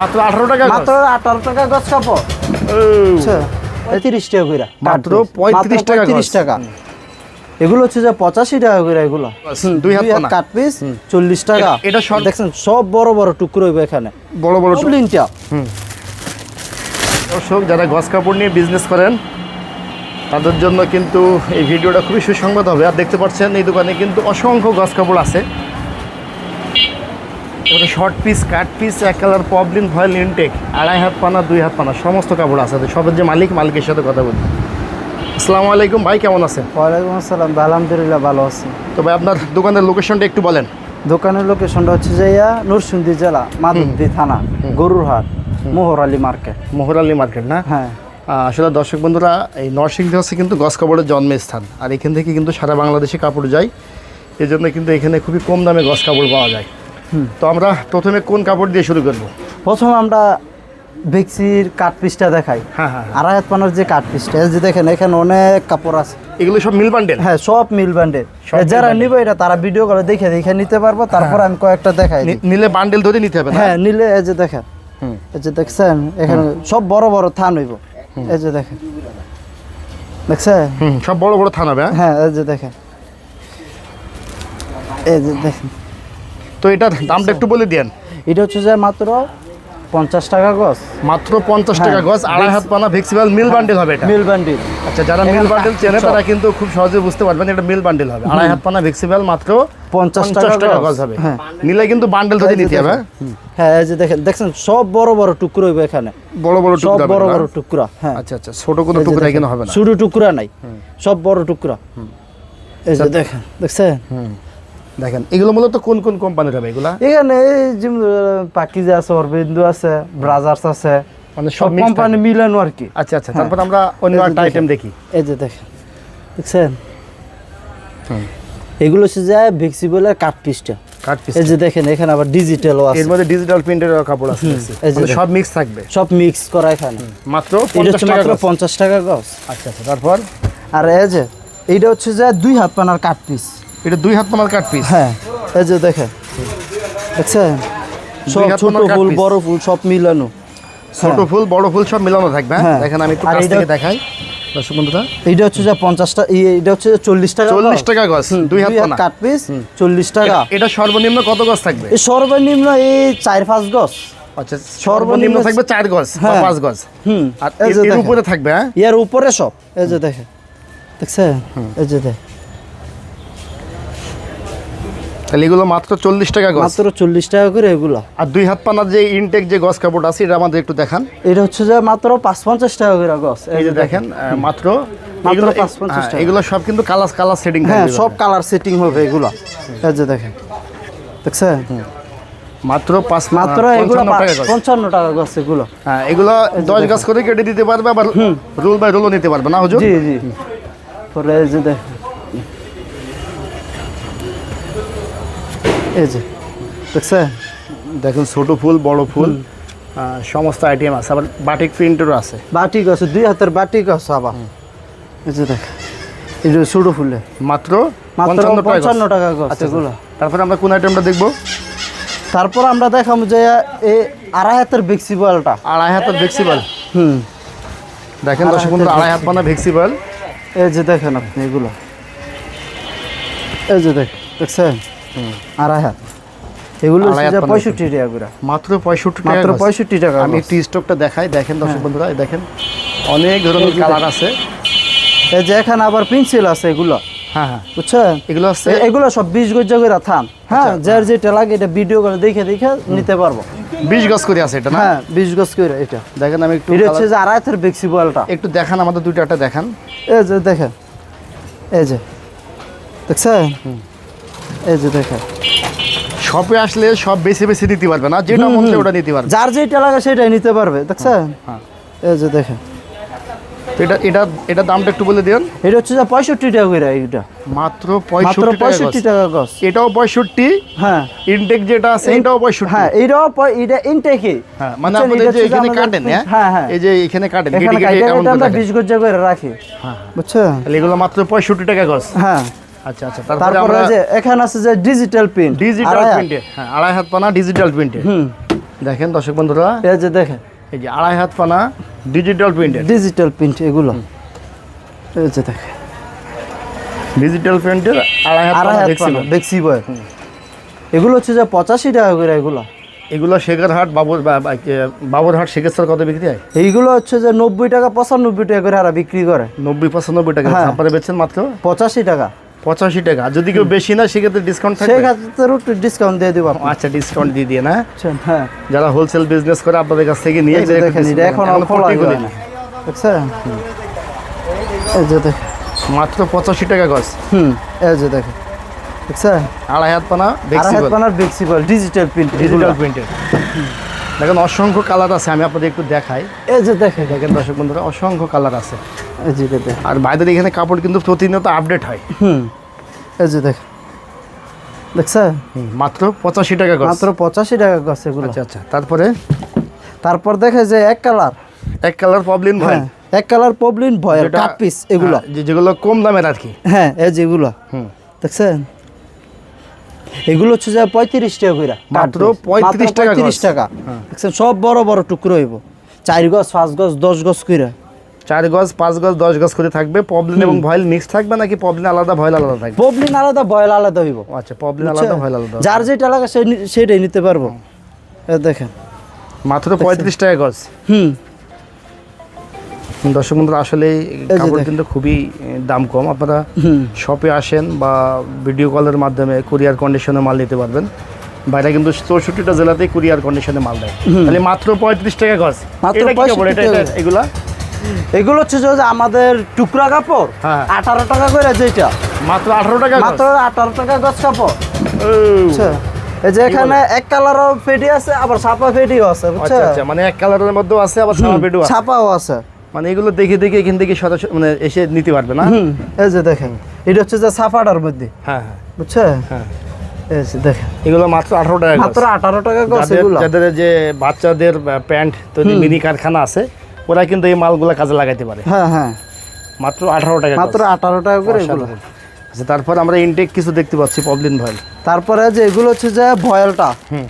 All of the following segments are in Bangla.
মাত্র আঠারো টাকা মাত্র আঠারো টাকা গছ কাপড়। আচ্ছা তিরিশ টাকা করে মাত্র 35 টাকা গজ। তিরিশ টাকা। এগুলো হচ্ছে যে পঁচাশি টাকা করে এগুলো। দুই হাত কাট পিস চল্লিশ টাকা। এটা- সব- দেখছেন সব বড় বড় টুকরো হইবে এখানে। বড় বড় সব লিনটা। দর্শক যারা গস কাপড় নিয়ে বিজনেস করেন তাদের জন্য কিন্তু এই ভিডিওটা খুবই সুসংবাদ হবে। আর দেখতে পাচ্ছেন এই দোকানে কিন্তু অসংখ্য গস কাপড় আছে। এবারে শর্ট পিস কাট পিস এক কালার পবলিন ভয়েল ইনটেক আড়াই হাত পানা দুই হাত পানা সমস্ত কাপড় আছে সবের যে মালিক মালিকের সাথে কথা বলি। আসসালামু আলাইকুম ভাই কেমন আছেন? ওয়ালাইকুম আসসালাম ভাই, আলহামদুলিল্লাহ ভালো আছি। তো ভাই আপনার দোকানের লোকেশনটা একটু বলেন। দোকানের লোকেশনটা হচ্ছে যে নরসিংদী জেলা মাধবদী থানা গরুরহাট মোহর আলী মার্কেট। মোহরালি মার্কেট না? হ্যাঁ। আসলে দর্শক বন্ধুরা এই নরসিংদী হচ্ছে কিন্তু গস কাপড়ের জন্মস্থান। আর এখান থেকে কিন্তু সারা বাংলাদেশে কাপড় যায়। এই জন্য কিন্তু এখানে খুবই কম দামে গস কাপড় পাওয়া যায়। তো আমরা প্রথমে কোন কাপড় দিয়ে শুরু করব? প্রথম আমরা ভেক্সির কাঠ পিসটা দেখাই। হ্যাঁ হ্যাঁ আড়াই হাত পানার যে কাঠ পিসটা এই যে দেখেন এখানে অনেক কাপড় আছে। এগুলো সব মিল বান্ডেল? হ্যাঁ সব মিল মিল যারা। নিবে এটা তারা ভিডিও করে দেখে দেখে নিতে পারব তারপর আমি কয়েকটা দেখাই নিলে বান্ডেল ধরে নিতে হবে হ্যাঁ নিলে এই যে দেখেন। এই যে দেখছেন এখানে সব বড় বড় থান হইব। এই যে দেখেন। দেখছেন? সব বড় বড় থান হবে হ্যাঁ? হ্যাঁ এই যে দেখেন। এই যে দেখেন। তো এটার দামটা একটু বলে দেন এটা হচ্ছে যে মাত্র পঞ্চাশ টাকা গছ মাত্র পঞ্চাশ টাকা হ্যাঁ। গজ আড়াই হাত পানা ভেক্সিবল মিল বান্ডেল হবে এটা। মিল ব্যান্ডিল আচ্ছা যারা মিল বান্ডেল চেনে তারা কিন্তু খুব সহজে বুঝতে পারবেন এটা মিল বান্ডেল হবে। আড়াই হাত পানা ভেক্সিবল মাত্র পঞ্চাশ টাকা গজ। হবে। হ্যাঁ। নিলে কিন্তু বান্ডেল ধরে নিতে হবে হ্যাঁ? এই যে দেখেন দেখছেন সব বড় বড় টুকরো হইবে এখানে। বড় বড় সব বড় বড় টুকরা হ্যাঁ। আচ্ছা আচ্ছা ছোট কোনো টুকরা এখানে হবে না। ছোট টুকরা নাই সব বড় টুকরা। এই যে দেখেন দেখছেন? দেখেন এগুলো মূলত কোন কোন কোম্পানির হবে এগুলা? এখানে পাকিজা আছে অরবিন্দু আছে ব্রাজার্স আছে মানে সব কোম্পানি। মিলানো আর কি। আচ্ছা আচ্ছা তারপর আমরা অন্য একটা আইটেম দেখি। এই যে দেখেন। দেখছেন? এগুলো হচ্ছে যায় ভিক্সিবলের কাঠ পিসটা কাট পিস এই যে দেখেন এখানে আবার ডিজিটালও এর মধ্যে ডিজিটাল প্রিন্টের কাপড় আছে। যে মানে সব মিক্স থাকবে। সব মিক্স করা এখানে। মাত্র এটা পঞ্চাশ হচ্ছে টাকা মাত্র গজ। পঞ্চাশ টাকা গজ আচ্ছা আচ্ছা তারপর? আর এই যে এইটা হচ্ছে যে দুই হাত পানার কাঠ পিস এটা দুই হাত পানার কাট পিস হ্যাঁ এই যে দেখেন। দেখছেন? সব ছোট ফুল বড় ফুল সব মিলানো। ছোট ফুল বড় ফুল সব মিলানো থাকবে হ্যাঁ? হ্যাঁ। দেখেন আমি একটু কাছ থেকে দেখাই। দর্শক বন্ধুরা। এইটা হচ্ছে যে পঞ্চাশটা এইটা হচ্ছে চল্লিশ টাকা চল্লিশ। টাকা গজ দুই হাত কাঠ পিস চল্লিশ টাকা। এটা সর্বনিম্ন কত গজ থাকবে? এই সর্বনিম্ন এই চার পাঁচ গজ আচ্ছা সর্বনিম্ন থাকবে চার গজ বা হ্যাঁ। পাঁচ গজ হুম আর এর- উপরে থাকবে হ্যাঁ? এর উপরে সব। এই যে দেখেন। দেখছেন? এই যে দেখ তাহলে এগুলো মাত্র চল্লিশ টাকা গজ। মাত্র চল্লিশ টাকা করে এগুলো। আর দুই হাত পানার যে ইনটেক যে গজ কাপড় আছে এটা আমাদের একটু দেখান। এটা হচ্ছে যে মাত্র পাঁচ পঞ্চাশ টাকা করে গজ। এই যে দেখেন মাত্র। মাত্র পাঁচ পঞ্চাশ হ্যাঁ, টাকা। এগুলো সব কিন্তু কালার কালার সেটিং হ্যাঁ সব কালার সেটিং হবে এগুলো। এই যে দেখেন। দেখছেন? মাত্র পাঁচ মাত্র এগুলো 55 পঞ্চান্ন টাকা গজ এগুলো। হ্যাঁ এগুলো দশ গাছ করে কেটে দিতে পারবে আবার রোল বাই রোলও নিতে পারবে না হুজুর? জি জি। পরে যে দেখেন। এই যে দেখছেন? দেখুন ছোট ফুল বড় ফুল সমস্ত আইটেম আছে। আবার বাটিক প্রিন্টেরও আছে। বাটিক আছে দুই হাতের বাটিক আছে আবার। এই যে দেখ এই যে ছোটো ফুলে। মাত্র পঞ্চান্ন টাকা আচ্ছা, এগুলো। তারপরে আমরা কোন আইটেমটা দেখব? তারপর আমরা দেখাম যে এই আড়াই হাতের ভেক্সিবলটা আড়াই হাতের ভেক্সিবল হুম। দেখেন দর্শক বন্ধু আড়াই হাত পানা ভেক্সিবল এই যে দেখেন আপনি এগুলো। এই যে দেখ দেখছেন? আড়াই হাত এগুলো পঁয়ষট্টি টাকা করে। মাত্র পঁয়ষট্টি মাত্র পঁয়ষট্টি টাকা আমি। একটু স্টকটা দেখাই। দেখেন দর্শক বন্ধুরা দেখেন অনেক ধরনের কালার আছে। এই যে এখানে আবার পেন্সিল আছে এগুলো। হ্যাঁ হ্যাঁ। বুঝছেন? এগুলো আছে? এগুলো সব বিশ গজ্জা করে থান। হ্যাঁ আচ্ছা। যার যেটা লাগে এটা ভিডিও করে দেখে দেখে নিতে পারব। বিশ গজ করে আছে এটা না? হ্যাঁ বিশ গজ করে এটা। দেখেন আমি একটু এটা হচ্ছে যে আড়াই হাতের একটু দেখান আমাদের দুইটা দেখান। এই যে দেখেন। এই যে। দেখছেন? এই যে দেখেন। শপে আসলে সব বেশি বেশি নিতে পারবে না যেটা মন ওটা নিতে পারবে। যার যেটা লাগে সেটাই নিতে পারবে দেখছেন? হ্যাঁ। এই যে দেখেন। এটা এটা এটা দামটা একটু বলে দেন এটা হচ্ছে পঁয়ষট্টি টাকা করে এইটা। মাত্র মাত্র পঁয়ষট্টি টাকা গজ। গজ। এটাও পঁয়ষট্টি। হ্যাঁ। ইনটেক যেটা আছে এটাও পঁয়ষট্টি। হ্যাঁ এইটাও প- এটা ইনটেকে হ্যাঁ মানে আপনাদের যে এখানে কাটেন হ্যাঁ? হ্যাঁ হ্যাঁ। এই যে এখানে কাটেন এখানে এটা আমরা বিশ গজ্জা করে রাখি। হ্যাঁ। বুঝছেন? তাহলে এগুলো মাত্র পঁয়ষট্টি টাকা গজ। হ্যাঁ। আচ্ছা আচ্ছা। তারপরে তারপরে যে এখানে আছে যে ডিজিটাল প্রিন্ট ডিজিটাল প্রিন্টে হ্যাঁ আড়াই হাত পানা ডিজিটাল প্রিন্টে হুম। দেখেন দর্শক বন্ধুরা। এই যে দেখেন। এই যে আড়াই হাত পানা ডিজিটাল প্রিন্টের ডিজিটাল প্রিন্ট এগুলো। এই যে দেখেন। ডিজিটাল প্রিন্টের আড়াই হাত আড়াই হাত দেখছি পানা বয় এগুলো হচ্ছে যে পঁচাশি টাকা করে এগুলো। এগুলো শেখারহাট বাবুর বাবুরহাট শেখেশ্বর কত বিক্রি হয়? এইগুলো হচ্ছে যে নব্বই টাকা পঁচানব্বই টাকা করে আর বিক্রি করে। নব্বই পঁচানব্বই টাকা। হ্যাঁ। আপনারা বেচছেন মাত্র? পঁচাশি টাকা। পঁচাশি টাকা। যদি কেউ বেশি না সেক্ষেত্রে ডিসকাউন্ট থাকবে? সেক্ষেত্রে একটু ডিসকাউন্ট দিয়ে দেবো আচ্ছা ডিসকাউন্ট দিয়ে দিয়ে না? বুঝছেন? হ্যাঁ। যারা হোলসেল বিজনেস করে আপনাদের কাছ থেকে নিয়ে এখনও খোলা যায় না। দেখছেন এই যে মাত্র পঁচাশি টাকা গজ। হুম এই যে দেখেন দেখছেন আড়াই হাত পানা দেখছি হাত বানার ফ্লেক্সিবল ডিজিটাল প্রিন্ট ডিজিটাল প্রিন্টের দেখেন অসংখ্য কালার আছে আমি আপনাদের একটু দেখাই। এই যে দেখেন দেখেন দর্শক বন্ধুরা অসংখ্য কালার আছে। এই যে দেখেন। আর বাইরের এখানে কাপড় কিন্তু প্রতিনিয়ত আপডেট হয়। হুম এই যে দেখেন। দেখছেন মাত্র পঁচাশি টাকা মাত্র পঁচাশি টাকা গাছ এগুলো। আচ্ছা আচ্ছা তারপরে? তারপর দেখে যে এক কালার এক কালার প্রবলেম হয় হ্যাঁ এক কালার পবলিন ভয় যেটা- পিস এগুলো। হ্যাঁ, যে যেগুলো কম দামের আর কি। হ্যাঁ এই যে এগুলো। হুম। দেখছেন? এগুলো হচ্ছে যে পঁয়ত্রিশ টাকা করে মাত্র 35 টাকা পঁয়ত্রিশ টাকা। দেখছেন সব বড় বড় টুকরো হইব। চার গজ পাঁচ গজ দশ গজ করে চার গজ পাঁচ গজ দশ গজ করে থাকবে। পবলিন এবং ভয়েল মিক্স থাকবে নাকি পবলিন আলাদা ভয়েল আলাদা থাকবে? পবলিন আলাদা বয়েল আলাদা হইব। আচ্ছা পবলিন আলাদা ভয়েল আলাদা। যার যেটা লাগে সেটাই নিতে পারব। দেখেন। মাত্র পঁয়ত্রিশ টাকা গজ হুম। দর্শক বন্ধুরা আসলে কাপড় কিন্তু খুবই দাম কম। আপনারা শপে আসেন বা ভিডিও কলের মাধ্যমে কুরিয়ার কন্ডিশনে মাল নিতে পারবেন। বাইরে কিন্তু চৌষট্টিটা জেলাতেই কুরিয়ার কন্ডিশনে মাল দেয়। তাহলে মাত্র পঁয়ত্রিশ টাকা গজ মাত্র এটা কি কাপড়? 65 এটা- এটা- টাকা। এগুলা? এগুলো হচ্ছে যে আমাদের টুকরা কাপড় হ্যাঁ। আঠারো টাকা করে যেটা মাত্র আঠারো টাকা মাত্র আঠারো টাকা গছ কাপড়। আচ্ছা। এই যে এখানে এক কালারও ফেটি আছে আবার ছাপা ফেটিও আছে আচ্ছা বুঝছ আচ্ছা মানে এক কালারের মধ্যেও আছে আবার ছাপাও আছে। মানে এগুলো দেখে দেখে এখান থেকে সরাসরি মানে এসে নিতে পারবে না? এই যে দেখেন এটা হচ্ছে যে সাফাটার মধ্যে। হ্যাঁ হ্যাঁ। বুঝছে? হ্যাঁ। এই যে দেখেন। এগুলো মাত্র আঠারো টাকা মাত্র আঠারো টাকা এগুলো। যাদের যে বাচ্চাদের প্যান্ট তৈরি মিনি কারখানা আছে ওরা কিন্তু এই মালগুলো কাজে লাগাইতে পারে। হ্যাঁ হ্যাঁ। মাত্র আঠারো টাকা মাত্র আঠারো টাকা করে এগুলো। আচ্ছা তারপর আমরা ইনটেক কিছু দেখতে পাচ্ছি পবলিন ভয়েল। তারপরে যে এগুলো হচ্ছে যে ভয়েলটা। হুম।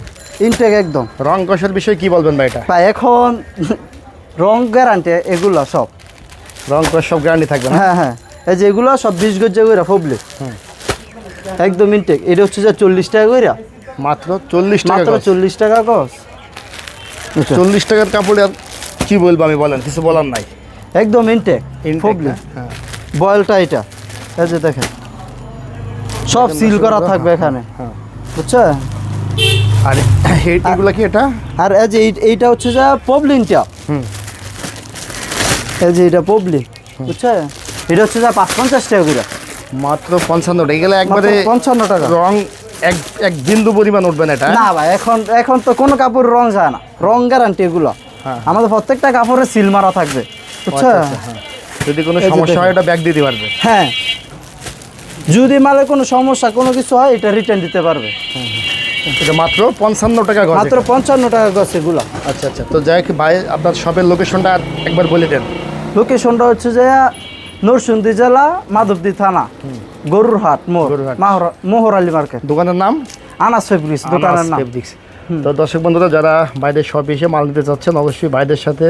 ইনটেক একদম। রং কষার বিষয়ে কি বলবেন ভাই এটা? ভাই এখন রং গ্যারান্টি এগুলো সব। রং কষ সব গ্যারান্টি থাকবে হ্যাঁ হ্যাঁ। এই যে এগুলো সব বিশ গজ্জা করে ফুবলি হুম। একদম ইনটেক এটা হচ্ছে যে চল্লিশ টাকা করে মাত্র চল্লিশ টাকা মাত্র চল্লিশ টাকা গছ চল্লিশ টাকার কাপড়ে আর কি বলব আমি বলেন কিছু বলার নাই? একদম ইনটেক ফুবলি হ্যাঁ বয়েলটা এটা। এই যে দেখেন। সব সিল করা থাকবে এখানে। হ্যাঁ। বুঝছ? আর এগুলা কি এটা? আর এই যে এই- এইটা হচ্ছে যে পবলিনটা হুম। এই যে এটা পবলিন বুঝছ? এটা হচ্ছে যে পাঁচ পঞ্চাশ টাকা করে। মাত্র পঞ্চান্ন টাকা এগুলো একবারে পঞ্চান্ন টাকা। রং এক এক বিন্দু পরিমাণ উঠবে না এটা না ভাই এখন এখন তো কোনো কাপড় রং যায় না। রং গ্যারান্টি এগুলো। হ্যাঁ। আমাদের প্রত্যেকটা কাপড়ে সিল মারা থাকবে বুঝছ? আচ্ছা, আচ্ছা, হ্যাঁ। যদি কোনো সমস্যা হয় এটা ব্যাগ দিতে পারবে। হ্যাঁ। যদি মালে কোনো সমস্যা কোনো কিছু হয় এটা রিটার্ন দিতে পারবে। এটা মাত্র পঞ্চান্ন টাকা মাত্র পঞ্চান্ন টাকা গছ এগুলো। আচ্ছা আচ্ছা। তো যাই ভাই আপনার শপের লোকেশনটা একবার বলে দেন। লোকেশনটা হচ্ছে যে নরসিংদী জেলা মাধবদী থানা গরুর হাট মোহর আলী মার্কেট। দোকানের নাম? আনাস ফেব্রিক্স দোকানের নাম। তো দর্শক বন্ধুরা যারা বাইরের শপে এসে মাল নিতে চাচ্ছেন অবশ্যই বাইরের সাথে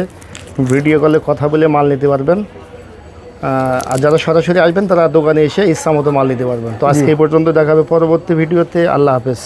ভিডিও কলে কথা বলে মাল নিতে পারবেন। আহ, আর যারা সরাসরি আসবেন তারা দোকানে এসে ইচ্ছা মতো মাল নিতে পারবেন। তো আজকে এই পর্যন্ত দেখাবে পরবর্তী ভিডিওতে আল্লাহ হাফেজ।